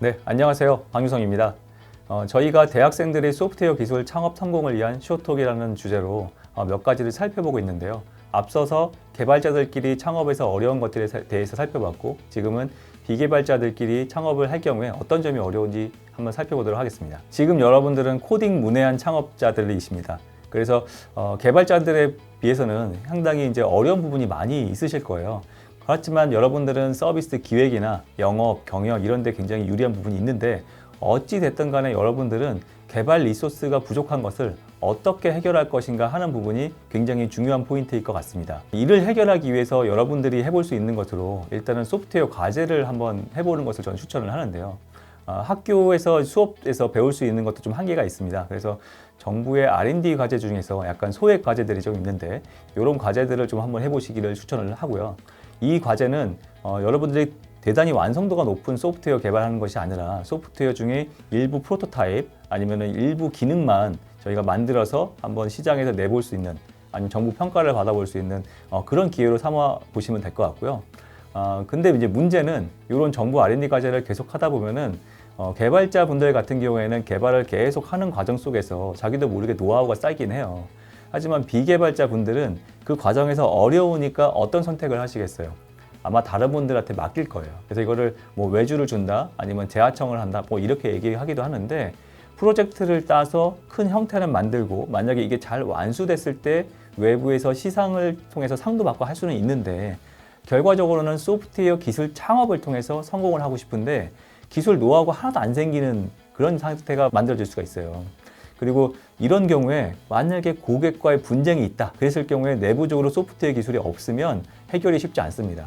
네, 안녕하세요. 방유성입니다. 어, 저희가 대학생들의 소프트웨어 기술 창업 성공을 위한 쇼톡이라는 주제로 어, 몇 가지를 살펴보고 있는데요. 앞서서 개발자들끼리 창업에서 어려운 것들에 사- 대해서 살펴봤고, 지금은 비개발자들끼리 창업을 할 경우에 어떤 점이 어려운지 한번 살펴보도록 하겠습니다. 지금 여러분들은 코딩 문외한 창업자들이십니다. 그래서 어, 개발자들에 비해서는 상당히 이제 어려운 부분이 많이 있으실 거예요. 그렇지만 여러분들은 서비스 기획이나 영업, 경영 이런 데 굉장히 유리한 부분이 있는데 어찌 됐든 간에 여러분들은 개발 리소스가 부족한 것을 어떻게 해결할 것인가 하는 부분이 굉장히 중요한 포인트일 것 같습니다. 이를 해결하기 위해서 여러분들이 해볼 수 있는 것으로 일단은 소프트웨어 과제를 한번 해보는 것을 저는 추천을 하는데요. 아, 학교에서 수업에서 배울 수 있는 것도 좀 한계가 있습니다. 그래서 정부의 R&D 과제 중에서 약간 소액 과제들이 좀 있는데 이런 과제들을 좀 한번 해보시기를 추천을 하고요. 이 과제는 어, 여러분들이 대단히 완성도가 높은 소프트웨어 개발하는 것이 아니라 소프트웨어 중에 일부 프로토타입 아니면 일부 기능만 저희가 만들어서 한번 시장에서 내볼 수 있는 아니면 정부 평가를 받아볼 수 있는 어, 그런 기회로 삼아 보시면 될 것 같고요. 어, 근데 이제 문제는 이런 정부 R&D 과제를 계속 하다 보면은 어, 개발자 분들 같은 경우에는 개발을 계속 하는 과정 속에서 자기도 모르게 노하우가 쌓이긴 해요. 하지만 비개발자 분들은 그 과정에서 어려우니까 어떤 선택을 하시겠어요? 아마 다른 분들한테 맡길 거예요. 그래서 이거를 뭐 외주를 준다, 아니면 재하청을 한다, 뭐 이렇게 얘기하기도 하는데 프로젝트를 따서 큰 형태는 만들고 만약에 이게 잘 완수됐을 때 외부에서 시상을 통해서 상도 받고 할 수는 있는데 결과적으로는 소프트웨어 기술 창업을 통해서 성공을 하고 싶은데 기술 노하우가 하나도 안 생기는 그런 상태가 만들어질 수가 있어요. 그리고 이런 경우에 만약에 고객과의 분쟁이 있다 그랬을 경우에 내부적으로 소프트웨어 기술이 없으면 해결이 쉽지 않습니다.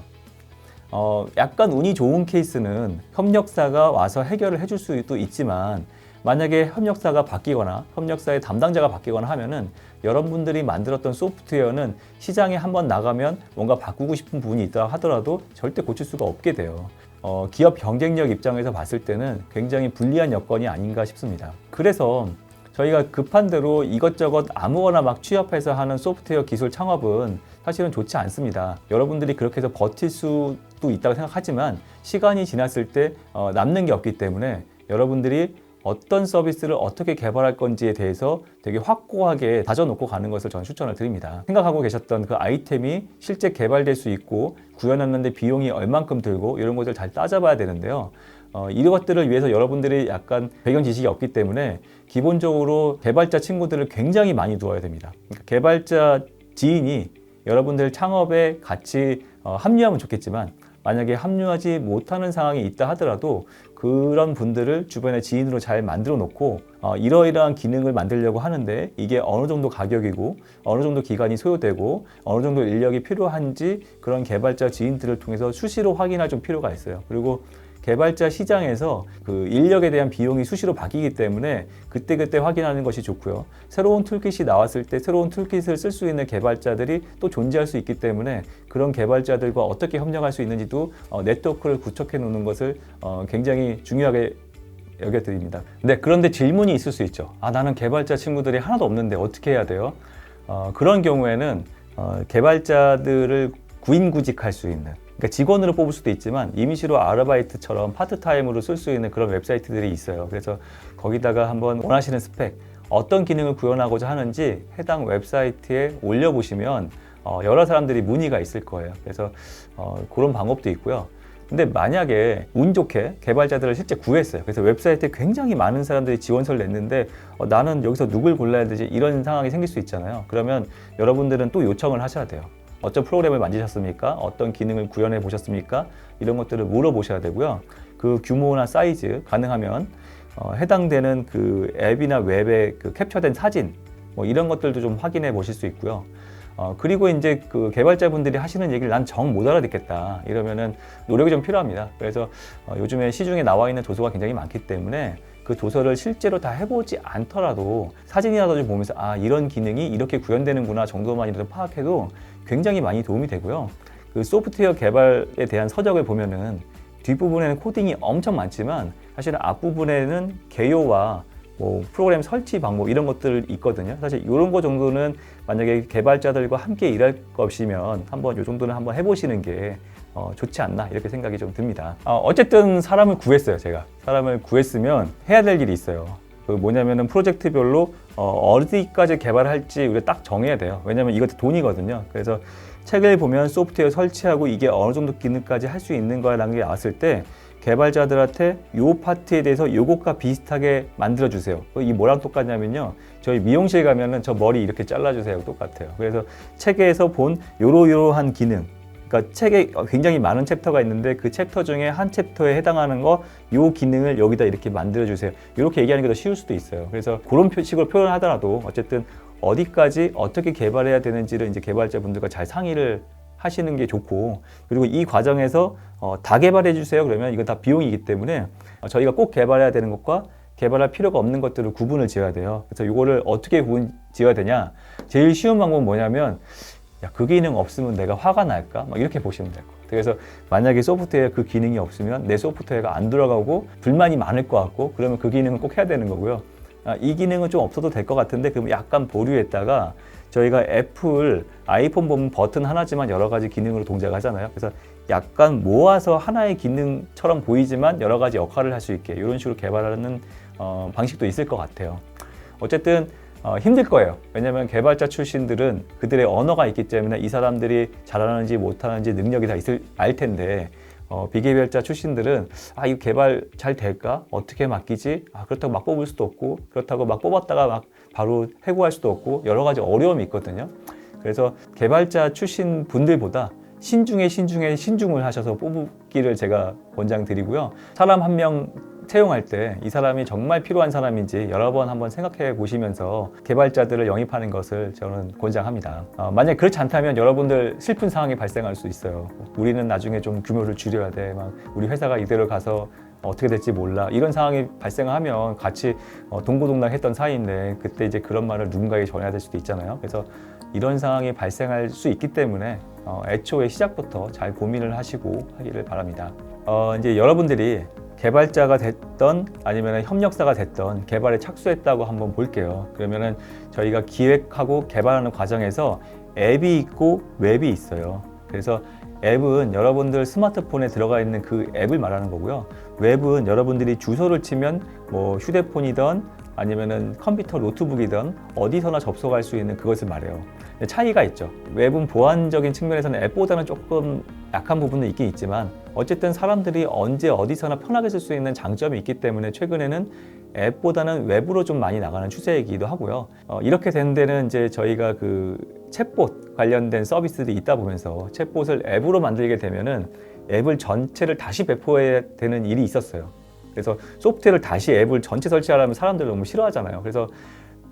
어, 약간 운이 좋은 케이스는 협력사가 와서 해결을 해줄 수도 있지만 만약에 협력사가 바뀌거나 협력사의 담당자가 바뀌거나 하면은 여러분들이 만들었던 소프트웨어는 시장에 한번 나가면 뭔가 바꾸고 싶은 부분이 있다 하더라도 절대 고칠 수가 없게 돼요. 어, 기업 경쟁력 입장에서 봤을 때는 굉장히 불리한 여건이 아닌가 싶습니다. 그래서 저희가 급한 대로 이것저것 아무거나 막 취업해서 하는 소프트웨어 기술 창업은 사실은 좋지 않습니다. 여러분들이 그렇게 해서 버틸 수도 있다고 생각하지만 시간이 지났을 때 어, 남는 게 없기 때문에 여러분들이 어떤 서비스를 어떻게 개발할 건지에 대해서 되게 확고하게 다져놓고 가는 것을 저는 추천을 드립니다. 생각하고 계셨던 그 아이템이 실제 개발될 수 있고 구현하는데 비용이 얼만큼 들고 이런 것들 잘 따져봐야 되는데요. 어, 이런 것들을 위해서 여러분들이 약간 배경 지식이 없기 때문에 기본적으로 개발자 친구들을 굉장히 많이 두어야 됩니다. 그러니까 개발자 지인이 여러분들 창업에 같이 어, 합류하면 좋겠지만 만약에 합류하지 못하는 상황이 있다 하더라도 그런 분들을 주변에 지인으로 잘 만들어 놓고 어, 이러이러한 기능을 만들려고 하는데 이게 어느 정도 가격이고 어느 정도 기간이 소요되고 어느 정도 인력이 필요한지 그런 개발자 지인들을 통해서 수시로 확인할 좀 필요가 있어요. 그리고 개발자 시장에서 그 인력에 대한 비용이 수시로 바뀌기 때문에 그때 그때 확인하는 것이 좋고요. 새로운 툴킷이 나왔을 때 새로운 툴킷을 쓸 수 있는 개발자들이 또 존재할 수 있기 때문에 그런 개발자들과 어떻게 협력할 수 있는지도 어, 네트워크를 구축해 놓는 것을 어, 굉장히 중요하게 여겨드립니다. 네, 그런데 질문이 있을 수 있죠. 아, 나는 개발자 친구들이 하나도 없는데 어떻게 해야 돼요? 어, 그런 경우에는 어, 개발자들을 구인구직할 수 있는 그러니까 직원으로 뽑을 수도 있지만 임시로 아르바이트처럼 파트타임으로 쓸 수 있는 그런 웹사이트들이 있어요. 그래서 거기다가 한번 원하시는 스펙, 어떤 기능을 구현하고자 하는지 해당 웹사이트에 올려보시면 어, 여러 사람들이 문의가 있을 거예요. 그래서 어, 그런 방법도 있고요. 근데 만약에 운 좋게 개발자들을 실제 구했어요. 그래서 웹사이트에 굉장히 많은 사람들이 지원서를 냈는데 어, 나는 여기서 누굴 골라야 되지? 이런 상황이 생길 수 있잖아요. 그러면 여러분들은 또 요청을 하셔야 돼요. 어떤 프로그램을 만지셨습니까? 어떤 기능을 구현해 보셨습니까? 이런 것들을 물어보셔야 되고요. 그 규모나 사이즈 가능하면 어, 해당되는 그 앱이나 웹에 그 캡처된 사진 뭐 이런 것들도 좀 확인해 보실 수 있고요. 어, 그리고 이제 그 개발자분들이 하시는 얘기를 난 정 못 알아듣겠다 이러면은 노력이 좀 필요합니다. 그래서 어, 요즘에 시중에 나와 있는 도서가 굉장히 많기 때문에 그 도서를 실제로 다 해보지 않더라도 사진이라도 좀 보면서 아 이런 기능이 이렇게 구현되는구나 정도만이라도 파악해도 굉장히 많이 도움이 되고요. 그 소프트웨어 개발에 대한 서적을 보면은 뒷부분에는 코딩이 엄청 많지만 사실은 앞부분에는 개요와 뭐 프로그램 설치 방법 이런 것들 있거든요. 사실 이런 거 정도는 만약에 개발자들과 함께 일할 것이면 한번 이 정도는 한번 해보시는 게 어, 좋지 않나 이렇게 생각이 좀 듭니다. 어, 어쨌든 사람을 구했어요, 제가. 사람을 구했으면 해야 될 일이 있어요. 그 뭐냐면은 프로젝트별로 어, 어디까지 개발할지 우리가 딱 정해야 돼요. 왜냐면 이것도 돈이거든요. 그래서 책을 보면 소프트웨어 설치하고 이게 어느 정도 기능까지 할 수 있는 거라는 게 나왔을 때 개발자들한테 요 파트에 대해서 요것과 비슷하게 만들어 주세요. 이 뭐랑 똑같냐면요. 저희 미용실 가면은 저 머리 이렇게 잘라 주세요. 똑같아요. 그래서 책에서 본 요러요러한 기능 그러니까 책에 굉장히 많은 챕터가 있는데 그 챕터 중에 한 챕터에 해당하는 거 요 기능을 여기다 이렇게 만들어 주세요. 이렇게 얘기하는 게 더 쉬울 수도 있어요. 그래서 그런 표- 식으로 표현하더라도 어쨌든 어디까지 어떻게 개발해야 되는지를 이제 개발자분들과 잘 상의를 하시는 게 좋고 그리고 이 과정에서 어, 다 개발해 주세요 그러면 이건 다 비용이기 때문에 어, 저희가 꼭 개발해야 되는 것과 개발할 필요가 없는 것들을 구분을 지어야 돼요. 그래서 이거를 어떻게 구분 지어야 되냐? 제일 쉬운 방법은 뭐냐면 야, 그 기능 없으면 내가 화가 날까? 막 이렇게 보시면 될것 같아요. 그래서 만약에 소프트웨어에 그 기능이 없으면 내 소프트웨어가 안 돌아가고 불만이 많을 것 같고 그러면 그 기능은 꼭 해야 되는 거고요. 아, 이 기능은 좀 없어도 될 것 같은데 그럼 약간 보류했다가 저희가 애플 아이폰 보면 버튼 하나지만 여러 가지 기능으로 동작을 하잖아요. 그래서 약간 모아서 하나의 기능처럼 보이지만 여러 가지 역할을 할 수 있게 이런 식으로 개발하는 어, 방식도 있을 것 같아요. 어쨌든 어, 힘들 거예요. 왜냐하면 개발자 출신들은 그들의 언어가 있기 때문에 이 사람들이 잘하는지 못하는지 능력이 다 있을 알 텐데 어, 비개발자 출신들은 아 이거 개발 잘 될까? 어떻게 맡기지? 아 그렇다고 막 뽑을 수도 없고 그렇다고 막 뽑았다가 막 바로 해고할 수도 없고 여러 가지 어려움이 있거든요. 그래서 개발자 출신 분들보다 신중에 신중에 신중을 하셔서 뽑기를 제가 권장드리고요. 사람 한 명 채용할 때 이 사람이 정말 필요한 사람인지 여러 번 한번 생각해 보시면서 개발자들을 영입하는 것을 저는 권장합니다. 어, 만약 그렇지 않다면 여러분들 슬픈 상황이 발생할 수 있어요. 우리는 나중에 좀 규모를 줄여야 돼. 막 우리 회사가 이대로 가서 어떻게 될지 몰라. 이런 상황이 발생하면 같이 어, 동고동락했던 사이인데 그때 이제 그런 말을 누군가에게 전해야 될 수도 있잖아요. 그래서 이런 상황이 발생할 수 있기 때문에 어, 애초에 시작부터 잘 고민을 하시고 하기를 바랍니다. 어, 이제 여러분들이 개발자가 됐던 아니면 협력사가 됐던 개발에 착수했다고 한번 볼게요. 그러면은 저희가 기획하고 개발하는 과정에서 앱이 있고 웹이 있어요. 그래서 앱은 여러분들 스마트폰에 들어가 있는 그 앱을 말하는 거고요. 웹은 여러분들이 주소를 치면 뭐 휴대폰이든 아니면은 컴퓨터 노트북이든 어디서나 접속할 수 있는 그것을 말해요. 근데 차이가 있죠. 웹은 보안적인 측면에서는 앱보다는 조금 약한 부분은 있긴 있지만 어쨌든 사람들이 언제 어디서나 편하게 쓸 수 있는 장점이 있기 때문에 최근에는 앱보다는 웹으로 좀 많이 나가는 추세이기도 하고요. 어, 이렇게 된 데는 이제 저희가 그 챗봇 관련된 서비스들이 있다 보면서 챗봇을 앱으로 만들게 되면은 앱을 전체를 다시 배포해야 되는 일이 있었어요. 그래서 소프트웨어를 다시 앱을 전체 설치하려면 사람들 너무 싫어하잖아요. 그래서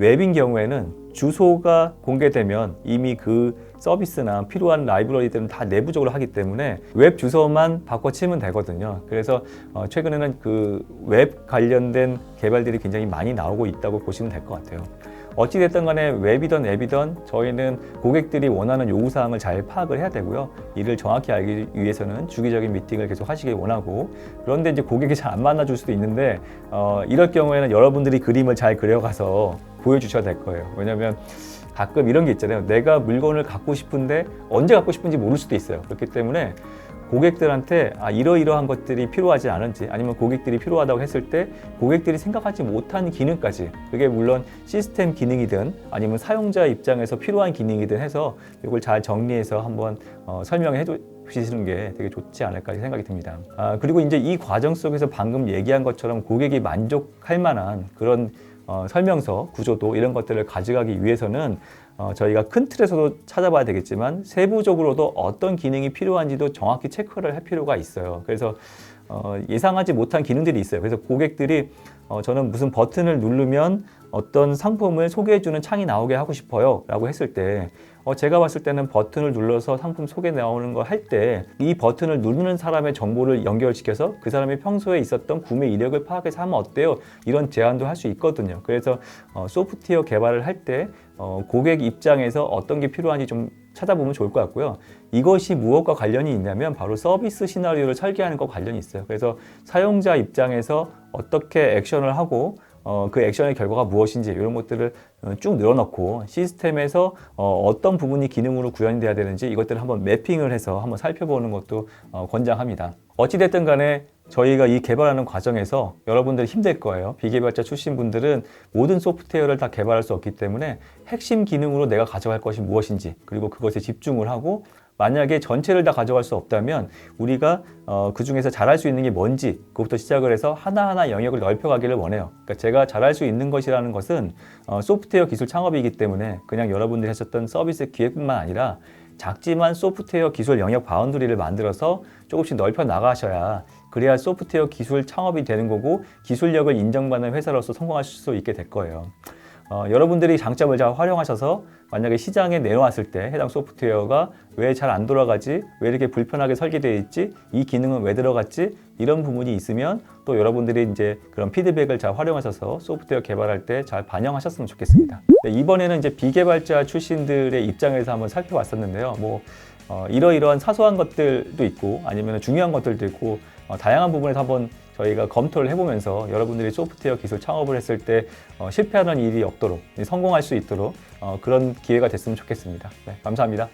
웹인 경우에는 주소가 공개되면 이미 그 서비스나 필요한 라이브러리들은 다 내부적으로 하기 때문에 웹 주소만 바꿔치면 되거든요. 그래서 어, 최근에는 그 웹 관련된 개발들이 굉장히 많이 나오고 있다고 보시면 될 것 같아요. 어찌됐든 간에 웹이든 앱이든 저희는 고객들이 원하는 요구사항을 잘 파악을 해야 되고요. 이를 정확히 알기 위해서는 주기적인 미팅을 계속 하시길 원하고 그런데 이제 고객이 잘 안 만나줄 수도 있는데 어, 이럴 경우에는 여러분들이 그림을 잘 그려가서 보여주셔야 될 거예요. 왜냐하면 가끔 이런 게 있잖아요. 내가 물건을 갖고 싶은데 언제 갖고 싶은지 모를 수도 있어요. 그렇기 때문에 고객들한테 아, 이러이러한 것들이 필요하지 않은지 아니면 고객들이 필요하다고 했을 때 고객들이 생각하지 못한 기능까지 그게 물론 시스템 기능이든 아니면 사용자 입장에서 필요한 기능이든 해서 이걸 잘 정리해서 한번 어, 설명해 주시는 게 되게 좋지 않을까 생각이 듭니다. 아, 그리고 이제 이 과정 속에서 방금 얘기한 것처럼 고객이 만족할 만한 그런 어, 설명서, 구조도 이런 것들을 가져가기 위해서는 어, 저희가 큰 틀에서도 찾아봐야 되겠지만 세부적으로도 어떤 기능이 필요한지도 정확히 체크를 할 필요가 있어요. 그래서 어, 예상하지 못한 기능들이 있어요. 그래서 고객들이 어, 저는 무슨 버튼을 누르면 어떤 상품을 소개해주는 창이 나오게 하고 싶어요. 라고 했을 때, 어, 제가 봤을 때는 버튼을 눌러서 상품 소개 나오는 거 할 때, 이 버튼을 누르는 사람의 정보를 연결시켜서 그 사람이 평소에 있었던 구매 이력을 파악해서 하면 어때요? 이런 제안도 할 수 있거든요. 그래서 어, 소프트웨어 개발을 할 때, 어, 고객 입장에서 어떤 게 필요한지 좀 찾아보면 좋을 것 같고요. 이것이 무엇과 관련이 있냐면 바로 서비스 시나리오를 설계하는 것 관련이 있어요. 그래서 사용자 입장에서 어떻게 액션을 하고 어, 그 액션의 결과가 무엇인지 이런 것들을 어, 쭉 늘어놓고 시스템에서 어, 어떤 부분이 기능으로 구현돼야 되는지 이것들을 한번 매핑을 해서 한번 살펴보는 것도 어, 권장합니다. 어찌됐든 간에 저희가 이 개발하는 과정에서 여러분들 힘들 거예요. 비개발자 출신 분들은 모든 소프트웨어를 다 개발할 수 없기 때문에 핵심 기능으로 내가 가져갈 것이 무엇인지 그리고 그것에 집중을 하고 만약에 전체를 다 가져갈 수 없다면 우리가 어, 그 중에서 잘할 수 있는 게 뭔지 그것부터 시작을 해서 하나하나 영역을 넓혀가기를 원해요. 그러니까 제가 잘할 수 있는 것이라는 것은 어, 소프트웨어 기술 창업이기 때문에 그냥 여러분들이 하셨던 서비스 기획뿐만 아니라 작지만 소프트웨어 기술 영역 바운드리를 만들어서 조금씩 넓혀 나가셔야 그래야 소프트웨어 기술 창업이 되는 거고 기술력을 인정받는 회사로서 성공하실 수 있게 될 거예요. 어, 여러분들이 장점을 잘 활용하셔서 만약에 시장에 내놓았을 때 해당 소프트웨어가 왜 잘 안 돌아가지, 왜 이렇게 불편하게 설계되어 있지, 이 기능은 왜 들어갔지, 이런 부분이 있으면 또 여러분들이 이제 그런 피드백을 잘 활용하셔서 소프트웨어 개발할 때 잘 반영하셨으면 좋겠습니다. 네, 이번에는 이제 비개발자 출신들의 입장에서 한번 살펴봤었는데요. 뭐 어, 이러이러한 사소한 것들도 있고 아니면 중요한 것들도 있고 어, 다양한 부분에서 한번 저희가 검토를 해보면서 여러분들이 소프트웨어 기술 창업을 했을 때 어, 실패하는 일이 없도록 성공할 수 있도록 어, 그런 기회가 됐으면 좋겠습니다. 네, 감사합니다.